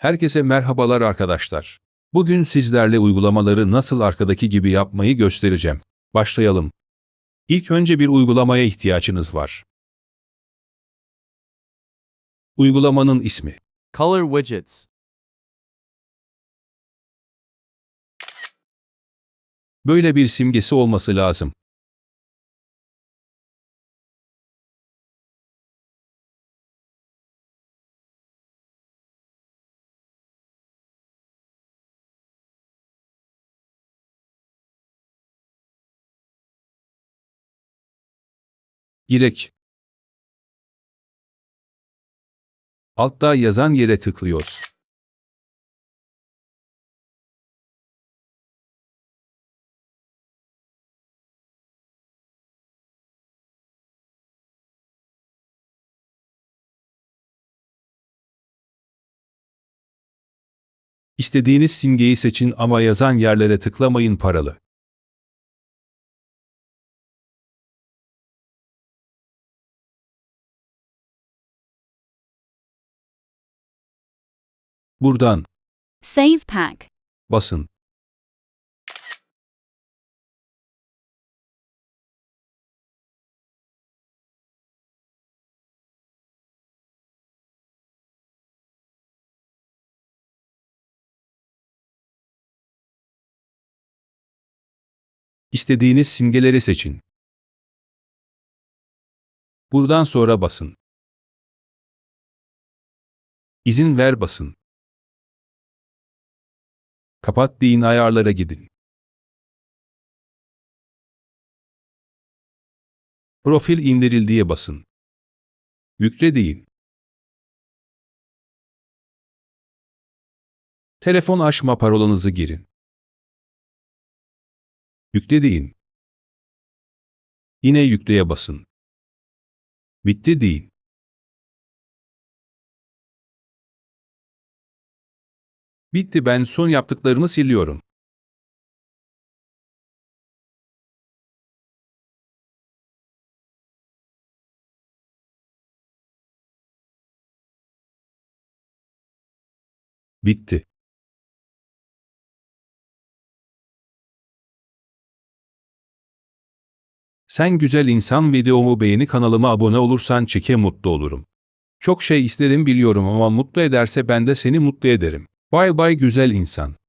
Herkese merhabalar arkadaşlar. Bugün sizlerle uygulamaları nasıl arkadaki gibi yapmayı göstereceğim. Başlayalım. İlk önce bir uygulamaya ihtiyacınız var. Uygulamanın ismi. Color widgets. Böyle bir simgesi olması lazım. Girek. Altta yazan yere tıklıyoruz. İstediğiniz simgeyi seçin ama yazan yerlere tıklamayın paralı. Buradan Save pack. basın. İstediğiniz simgeleri seçin. Buradan sonra basın. İzin ver basın. Kapat deyin ayarlara gidin. Profil indirildiye basın. Yükle deyin. Telefon açma parolanızı girin. Yükle deyin. Yine yükleye basın. Bitti deyin. Bitti ben son yaptıklarımı siliyorum. Bitti. Sen güzel insan videomu beğeni kanalıma abone olursan çeke mutlu olurum. Çok şey istedim biliyorum ama mutlu ederse ben de seni mutlu ederim. Bay bay güzel insan.